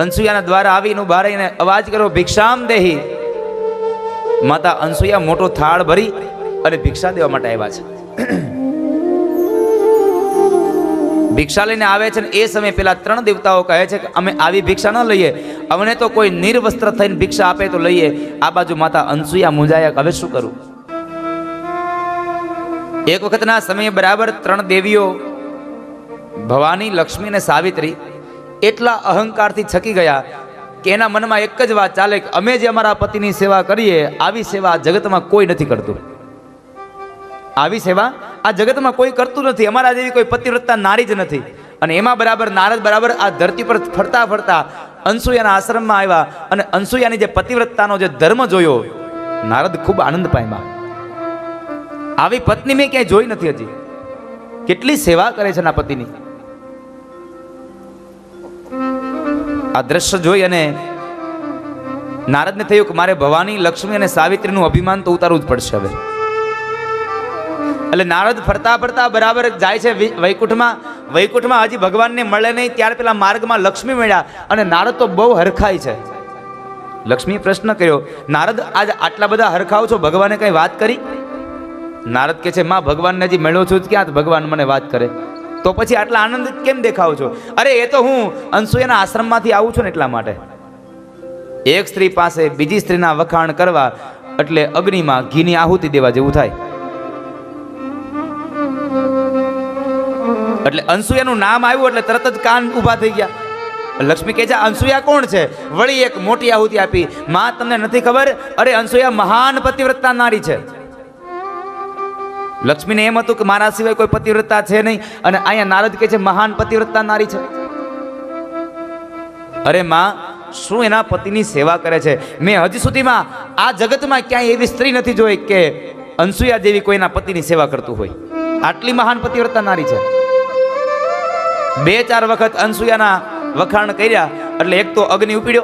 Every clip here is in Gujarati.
અનસુયાના દ્વારા આવીને ઊભા રહીને અવાજ કરો ભિક્ષામ દેહી. માતા અનસુયા મોટો થાળ ભરી અને ભિક્ષા દેવા માટે આવ્યા છે. ભિક્ષા લઈને આવે છે ને એ સમયે પેલા ત્રણ દેવતાઓ કહે છે કે, અમે આવી ભિક્ષા ન લઈએ. અમને તો કોઈ નિર્વસ્ત્ર થઈને ભિક્ષા આપે તો લઈએ. આ બાજુ માતા અનસુયા મુંજાયા હવે શું કરું? એક વખતના સમયે બરાબર ત્રણ દેવીઓ, ભવાની, લક્ષ્મી અને સાવિત્રી એટલા અહંકારથી છકી ગયા કે એના મનમાં એક જ વાત ચાલે કે અમે જે અમારા પતિની સેવા કરીએ, આવી સેવા જગતમાં કોઈ નથી કરતું. આવી સેવા આ જગતમાં કોઈ કરતું નથી. અમારા જેવી કોઈ પતિવ્રતા નારી જ નથી. અને એમાં બરાબર નારદ બરાબર આ ધરતી પર ફરતા ફરતા અનસુયાના આશ્રમમાં આવ્યા અને અનસુયાની જે પતિવ્રતાનો જે ધર્મ જોયો, નારદ ખૂબ આનંદ પામ્યા. આવી પત્ની મેં ક્યાંય જોઈ નથી હજી. કેટલી સેવા કરે છે એના પતિની. આ દ્રશ્ય જોઈ અને નારદને થયું કે મારે ભવાની, લક્ષ્મી અને સાવિત્રીનું અભિમાન તો ઉતારવું જ પડશે હવે. એટલે નારદ ફરતા ફરતા બરાબર જાય છે વૈકુંઠમાં. વૈકુંઠમાં હજી ભગવાનને મળે નહીં, ત્યારે પેલા માર્ગમાં લક્ષ્મી મળ્યા અને નારદ તો બહુ હરખાય છે. લક્ષ્મીએ પ્રશ્ન કર્યો, નારદ, આજ આટલા બધા હરખાવ છો, ભગવાને કઈ વાત કરી? નારદ કે છે, માં, ભગવાનને હજી મળ્યો છું ક્યાં? ભગવાન મને વાત કરે. તો પછી આટલા આનંદ કેમ દેખાવ છો? અરે, એ તો હું અંશુયાના આશ્રમમાંથી આવું છું ને એટલા માટે. એક સ્ત્રી પાસે બીજી સ્ત્રીના વખાણ કરવા એટલે અગ્નિમાં ઘીની આહુતિ દેવા જેવું થાય. એટલે અનસુયાનું નામ આવ્યું એટલે તરત જ કાન ઊભા થઈ ગયા. લક્ષ્મી કહે છે અનસુયા કોણ છે? વળી એક મોટી આહુતિ આપી. માં, તમને નથી ખબર? અરે અનસુયા મહાન પતિવ્રતા નારી છે. લક્ષ્મીને એમ હતું કે મારા સિવાય કોઈ પતિવ્રતા છે નહીં. અને અહીંયા નારદ કહે છે, મહાન પતિવ્રતા નારી છે. અરે માં, શું એના પતિની સેવા કરે છે? મેં હજી સુધીમાં આ જગતમાં ક્યાંય એવી સ્ત્રી નથી જોઈ કે અનસુયા જેવી કોઈના પતિની સેવા કરતું હોય. આટલી મહાન પતિવ્રતા નારી છે. બે ચાર વખત અનસુયાના વખાણ કર્યા, એટલે એક તો અગ્નિ ઉપડ્યો.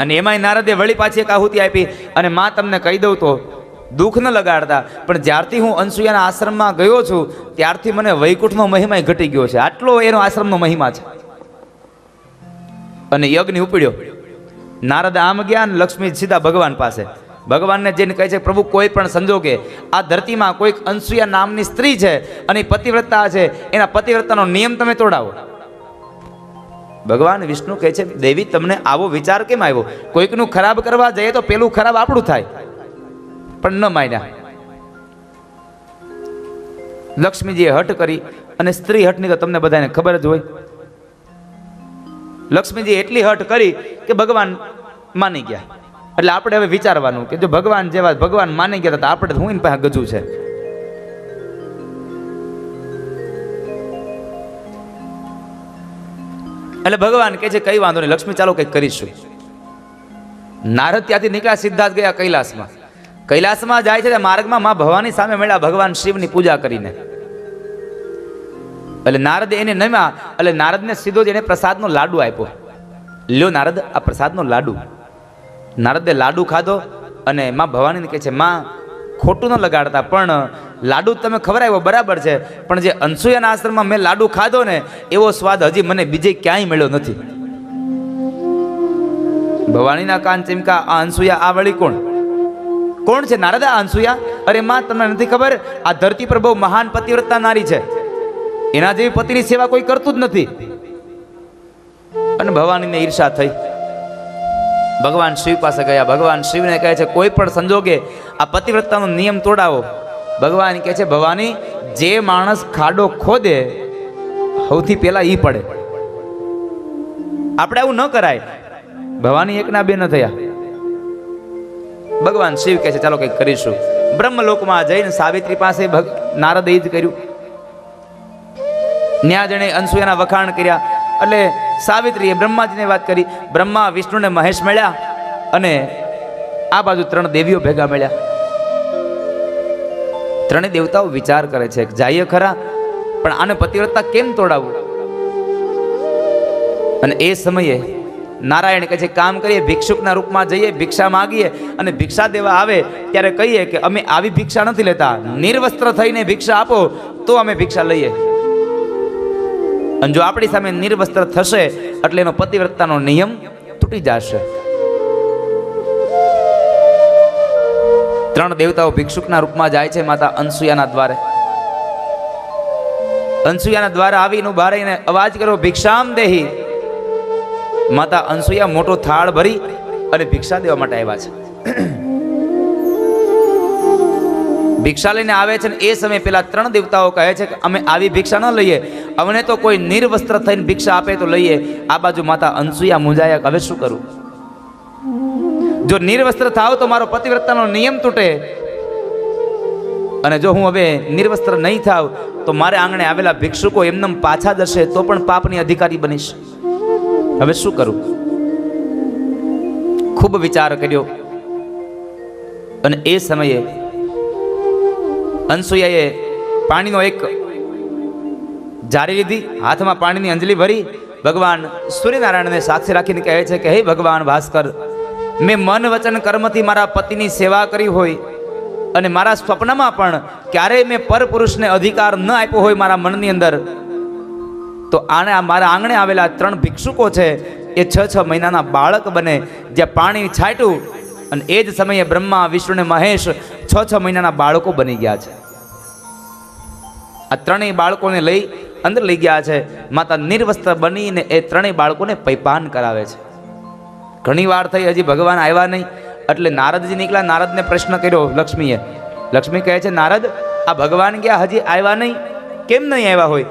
અને એમાંય નારદે વળી પાછી એક આહુતિ આપી. અને માં તમને કહી દઉં તો દુઃખ ન લગાડતા. પણ જ્યારથી હું અનસુયાના આશ્રમમાં ગયો છું, ત્યારથી મને વૈકુંઠનો મહિમા ઘટી ગયો છે. આટલો એનો આશ્રમનો મહિમા છે. અને યજ્ઞ ઉપડ્યો. નારદ આમ અને લક્ષ્મી સીધા ભગવાન પાસે. ભગવાનને જઈને કહે છે, પ્રભુ, કોઈ પણ સંજોગે, આ ધરતીમાં કોઈક અનસુયા નામની સ્ત્રી છે અને પતિવ્રતા છે, એના પતિવ્રતાનો નિયમ તમે તોડાવો. ભગવાન વિષ્ણુ કહે છે, દેવી, તમને આવો વિચાર કેમ આવ્યો? કોઈકનું ખરાબ કરવા જઈએ તો પેલું ખરાબ આપણું થાય. પણ ન માન્યા. લક્ષ્મીજીએ હઠ કરી અને સ્ત્રી હટની તો તમને બધાને ખબર જ હોય. લક્ષ્મીજી એટલી હઠ કરી કે ભગવાન માની ગયા. એટલે આપણે હવે વિચારવાનું કે જો ભગવાન જેવા ભગવાન માની ગયા તો આપણે હું પાસે ગજુ છે. એટલે ભગવાન કે છે, કઈ વાંધો નહીં, લક્ષ્મી ચાલો કંઈક કરીશું. નારદ ત્યાંથી નીકળ્યા સિદ્ધાર્થ ગયા કૈલાસમાં. કૈલાસમાં જાય છે માર્ગમાં માં ભવાની સામે મળ્યા ભગવાન શિવની પૂજા કરીને. એટલે નારદ એને નમ્યા, એટલે નારદને સીધો જ એને પ્રસાદનો લાડુ આપ્યો. લ્યો નારદ, આ પ્રસાદનો લાડુ. નારદે લાડુ ખાધો અને માં ભવાનીને કહે છે, માં, ખોટું ન લગાડતા, પણ લાડુ તમે ખવડાવ્યો, બરાબર છે. પણ જે અનસુયાના આશ્રમમાં મેં લાડુ ખાધો ને, એવો સ્વાદ હજી મને બીજે ક્યાંય મળ્યો નથી. ભવાનીના કાન ચીમકા, આ અનસુયા આ વળી કોણ? કોણ છે? નારદા અંસુયા અરે માં, તમને નથી ખબર? આ ધરતી પર બહુ મહાન પતિવ્રતા નારી છે. એના જેવી પતિની સેવા કોઈ કરતું જ નથી. અને ભવાનીને ઈર્ષા થઈ. ભગવાન શિવ પાસે ગયા. ભગવાન શિવને કહે છે, કોઈ પણ સંજોગે આ પતિવ્રતાનો નિયમ તોડાવો. ભગવાન કહે છે ભવાની જે માણસ ખાડો ખોદે, સૌથી પહેલા ઈ પડે. આપણે આવું ન કરાય. ભવાની એકના બે ન થયા. ભગવાન શિવ કહે છે, ચાલો કંઈક કરીશું. બ્રહ્મલોકમાં જઈને સાવિત્રી પાસે નારદ એ જ કર્યું. ન્યા જણે અનસુયાના વખાણ કર્યા. એટલે સાવિત્રીએ બ્રહ્માજીને વાત કરી. બ્રહ્મા, વિષ્ણુને મહેશ મળ્યા અને આ બાજુ ત્રણ દેવીઓ ભેગા મળ્યા. ત્રણેય દેવતાઓ વિચાર કરે છે જઈએ ખરા, પણ આને પતિવ્રતા કેમ તોડાવવું અને એ સમયે નારાયણ કહે છે, કામ કરીએ, ભિક્ષુકના રૂપમાં જઈએ, ભિક્ષા માગીએ અને ભિક્ષા દેવા આવે ત્યારે કહીએ કે અમે આવી ભિક્ષા નથી લેતા. નિર્વસ્ત્ર થઈને ભિક્ષા આપો તો અમે ભિક્ષા લઈએ. અને જો આપણી સામે નિર્વસ્ત્ર થશે એટલે એનો પતિવ્રતાનો નિયમ તૂટી જશે. ત્રણ દેવતાઓ ભિક્ષુકના રૂપમાં જાય છે માતા અનસુયાના દ્વારે. અનસુયાના દ્વારા આવીને ઊભા રહીને અવાજ કર્યો, ભિક્ષામ દેહી. માતા અનસુયા મોટો થાળ ભરી અને ભિક્ષા દેવા માટે આવ્યા છે. ભિક્ષા લઈને આવે છે ને એ સમયે પેલા ત્રણ દેવતાઓ કહે છે કે અમે આવી ભિક્ષા ન લઈએ. અમને તો કોઈ નિર્વસ્ત્ર થઈને ભિક્ષા આપે તો લઈએ. આ બાજુ માતા અનસુયા મુંજાયા હવે શું કરું? જો નિર્વસ્ત્ર થાવ તો મારો પતિવ્રતાનો નિયમ તૂટે. અને જો હું હવે નિર્વસ્ત્ર નહીં થાવ તો મારે આંગણે આવેલા ભિક્ષુકો એમને પાછા જશે તો પણ પાપની અધિકારી બનીશ. હવે શું કરું? ખૂબ વિચાર કર્યો. અને એ સમયે અનસુયાએ પાણીનો એક જારી લીધી. હાથમાં પાણીની અંજલિ ભરી. ભગવાન સૂર્યનારાયણને સાક્ષી રાખીને કહે છે કે, હે ભગવાન ભાસ્કર, મેં મન વચન કર્મથી મારા પતિની સેવા કરી હોય અને મારા સ્વપ્નમાં પણ ક્યારેય મેં પરપુરુષને અધિકાર ન આપ્યો હોય મારા મનની અંદર. તો આને મારા આંગણે આવેલા ત્રણ ભિક્ષુકો છે, એ છ છ મહિનાના બાળક બને, જ્યાં પાણી છાંટ્યું અને એ જ સમયે બ્રહ્મા, વિષ્ણુ અને મહેશ છ છ મહિનાના બાળકો બની ગયા છે. આ ત્રણેય બાળકોને લઈ અંદર લઈ ગયા છે. માતા નિર્વસ્ત્ર બનીને એ ત્રણેય બાળકોને પૈપાન કરાવે છે. ઘણી વાર થઈ હજી ભગવાન આવ્યા નહીં, એટલે નારદજી નીકળ્યા, નારદને પ્રશ્ન કર્યો લક્ષ્મીએ. લક્ષ્મી કહે છે, નારદ, આ ભગવાન ગયા હજી આવ્યા નહીં? કેમ નહીં આવ્યા હોય?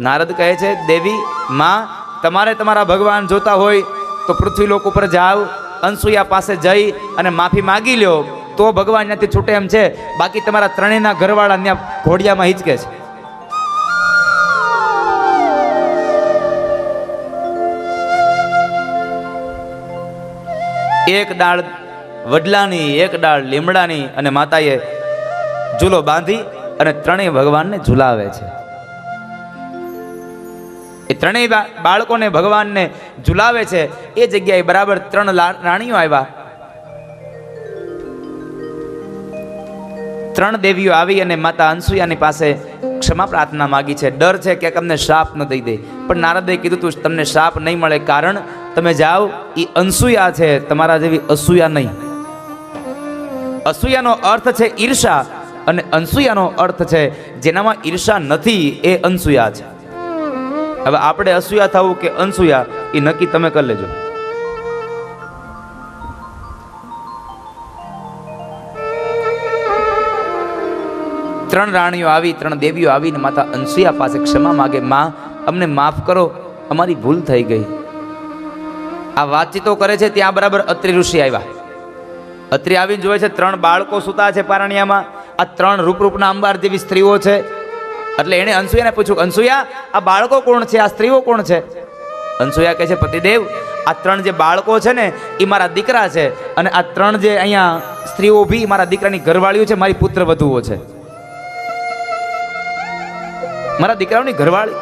નારદ કહે છે, દેવી, માં, તમારે તમારા ભગવાન જોતા હોય તો પૃથ્વી લોક ઉપર જાઓ, અનસુયા પાસે જઈ અને માફી માગી લ્યો. તો ભગવાન ત્યાંથી છૂટે એમ છે. બાકી તમારા ત્રણેયના ઘરવાળા ત્યાં ઘોડિયામાં હિચકે છે. એક ડાળ વડલાની, એક ડાળ લીમડાની અને માતાએ ઝૂલો બાંધી અને ત્રણેય ભગવાનને ઝુલાવે છે. ત્રણેય બાળકોને ભગવાનને ઝુલાવે છે. એ જગ્યાએ બરાબર ત્રણ રાણીઓ આવ્યા. ત્રણ દેવીઓ આવી અને માતા અનસુયાની પાસે ક્ષમા પ્રાર્થના માગી છે. ડર છે કે તમને શાપ ન દઈ દે. પણ નારદે કીધું તું, તમને શાપ નહીં મળે કારણ તમે જાઓ એ અનસુયા છે, તમારા જેવી અસૂયા નહીં. અસૂયાનો અર્થ છે ઈર્ષા અને અનસુયાનો અર્થ છે, જેનામાં ઈર્ષા નથી, એ અનસુયા છે. હવે આપણે અસૂયા થવું કે અનસૂયા, એ નક્કી તમે કરી લેજો. ત્રણ રાણીઓ આવી, ત્રણ દેવીઓ આવીને માતા અનસુયા પાસે ક્ષમા માગે. માં, અમને માફ કરો, અમારી ભૂલ થઈ ગઈ. આ વાતચીતો કરે છે ત્યાં બરાબર અત્રિ ઋષિ આવ્યા. અત્રિ આવીને જોવે છે ત્રણ બાળકો સૂતા છે પારણિયામાં. આ ત્રણ રૂપરૂપના અંબાર જેવી સ્ત્રીઓ છે. એટલે એણે અંસુયાને પૂછ્યું અંસુયા આ બાળકો કોણ છે? આ સ્ત્રીઓ કોણ છે? અનસુયા કહે છે, પતિદેવ, આ ત્રણ જે બાળકો છે ને, એ મારા દીકરા છે. અને આ ત્રણ જે અહીંયા સ્ત્રીઓ ભી મારા દીકરાની ઘરવાળીઓ છે, મારી પુત્ર વધુઓ છે. મારા દીકરાઓની ઘરવાળી.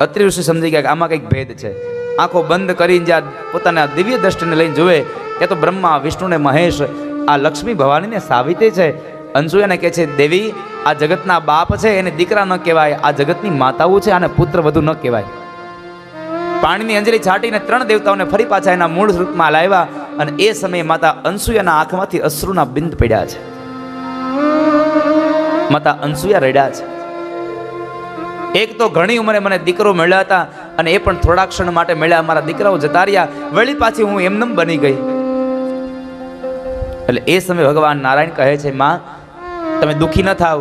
અત્રિ ઋષિ સમજી ગયા કે આમાં કંઈક ભેદ છે. આંખો બંધ કરીને જ્યાં પોતાના દિવ્ય દ્રષ્ટિને લઈને જુએ, ત્યાં તો બ્રહ્મા, વિષ્ણુ ને મહેશ, આ લક્ષ્મી ભવાનીને સાવિતે છે. અનસુયાને કહે છે, દેવી, આ જગતના બાપ છે, એને દીકરા ન કહેવાય, આ જગતની માતાઓ છે, આને પુત્ર વધુ ન કહેવાય. પાણીની અંજલિ છાંટીને ત્રણ દેવતાઓને ફરી પાછા એના મૂળ રૂપમાં લાવ્યા અને એ સમયે માતા અનસુયાના આંખમાંથી અશ્રુના બિંદ પડ્યા છે. માતા અનસુયા રડ્યા છે. એક તો ઘણી ઉંમરે મને દીકરો મળ્યા હતા અને એ પણ થોડા ક્ષણ માટે મળ્યા. મારા દીકરાઓ જતા રહ્યા. વળી પાછી હું એમનેમ બની ગઈ. એટલે એ સમયે ભગવાન નારાયણ કહે છે, માં તમે દુઃખી ન થાવ.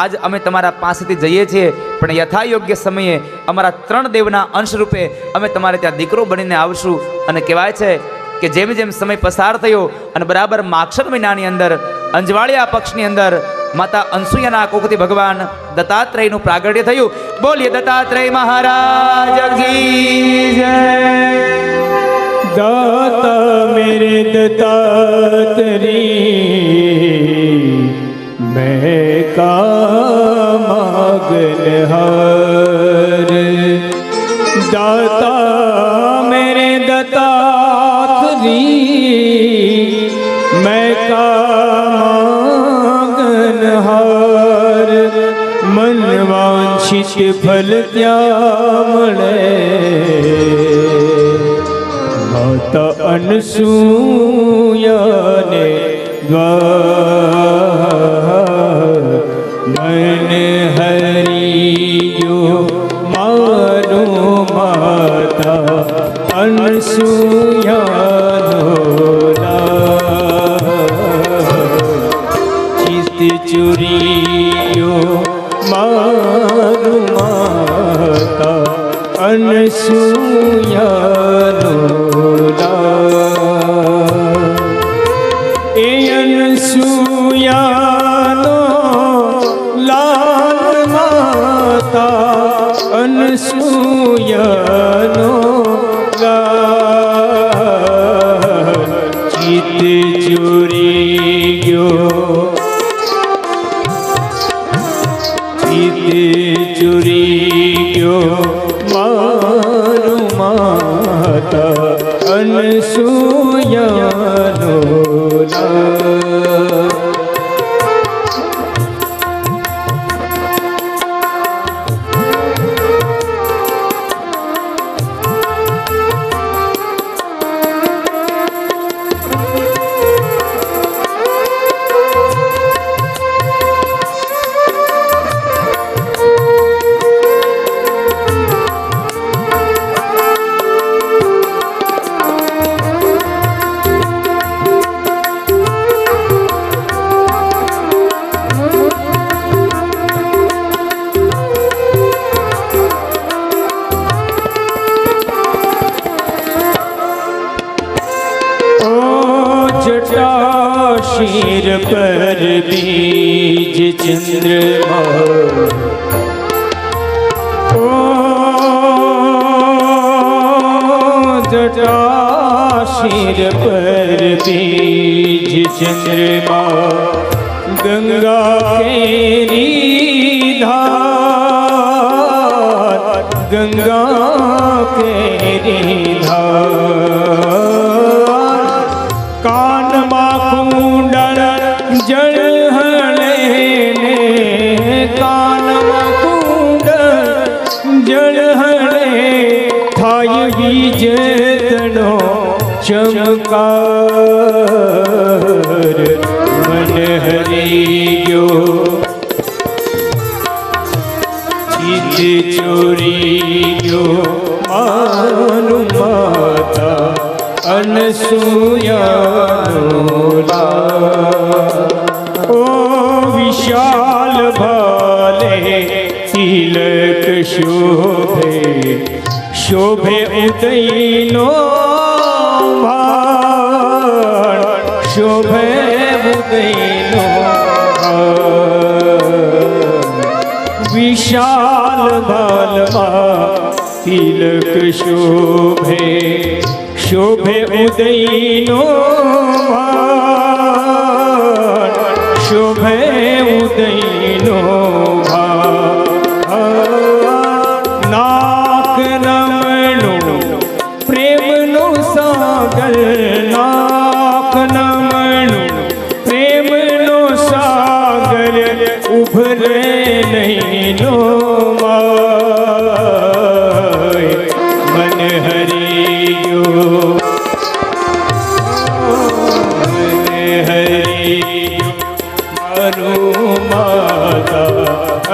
આજ અમે તમારા પાસેથી જઈએ છીએ, પણ યથા યોગ્ય સમયે અમારા ત્રણ દેવના અંશ રૂપે અમે તમારે ત્યાં દીકરો બનીને આવશું. અને કહેવાય છે કે જેમ જેમ સમય પસાર થયો અને બરાબર માક્ષર મહિનાની અંદર, અંજવાળિયા પક્ષની અંદર, માતા અનસુયાના કોકથી ભગવાન દત્તાત્રેયનું પ્રાગટ્ય થયું. બોલીએ દત્તાત્રેય મહારાજ જય. દત્ત મેરે દત્તાત્રેય का मगन हर दाता मेरे दता खरी मैं का मगन हर मन वांछित फल क्या मणे माता अनसू અનસૂયાનો એ અનસૂયાનો લાલ માતા અનસૂયાનો લાલ ચિત ચોરી ગયો ચિત ચોરી ગયો. મારું માતા અનસૂયાનો બીજ ચંદ્રમા જટાશીર જટા શિર પર બીજ ચંદ્રમા ગંગા કેરી ધાર ગંગા કેરી ધાર કાનમાં કુંડળ જળ ચમકાર મન હરી ગયો. ચિત ચોરી ગયો. મારું માતા અનસૂયાનો शोभे शोभे उदयिनो भा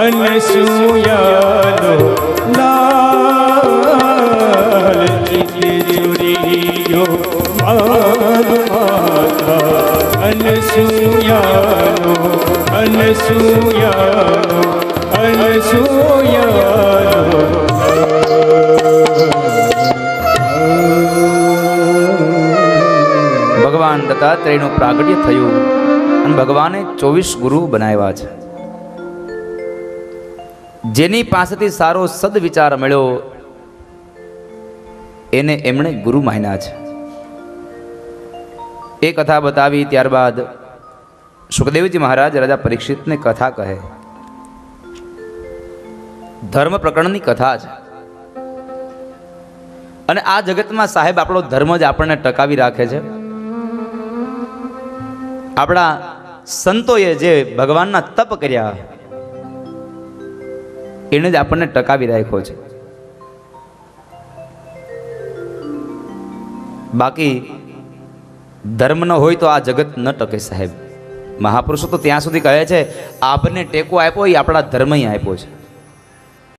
અનસૂયાનો લાલ અનસુયાનો અનસૂયાનો અનસૂયાનો અનસૂયાનો ભગવાન દત્તાત્રેયનું પ્રાગટ્ય થયું અને ભગવાને ચોવીસ ગુરુ બનાવ્યા છે. જેની પાસેથી સારો સદવિચાર મળ્યો, એને એમણે ગુરુ માન્યા છે. એ કથા બતાવી ત્યારબાદ સુખદેવજી મહારાજ રાજા પરીક્ષિતને કથા કહે. ધર્મ પ્રકરણની કથા છે. અને આ જગતમાં સાહેબ આપણો ધર્મ જ આપણને ટકાવી રાખે છે. આપણા સંતોએ જે ભગવાનના તપ કર્યા એને જ આપણને ટકાવી રાખ્યો છે. બાકી ધર્મ ન હોય તો આ જગત ન ટકે સાહેબ. મહાપુરુષો તો ત્યાં સુધી કહે છે, આપને ટેકો આપ્યો એ આપણા ધર્મય આપ્યો છે.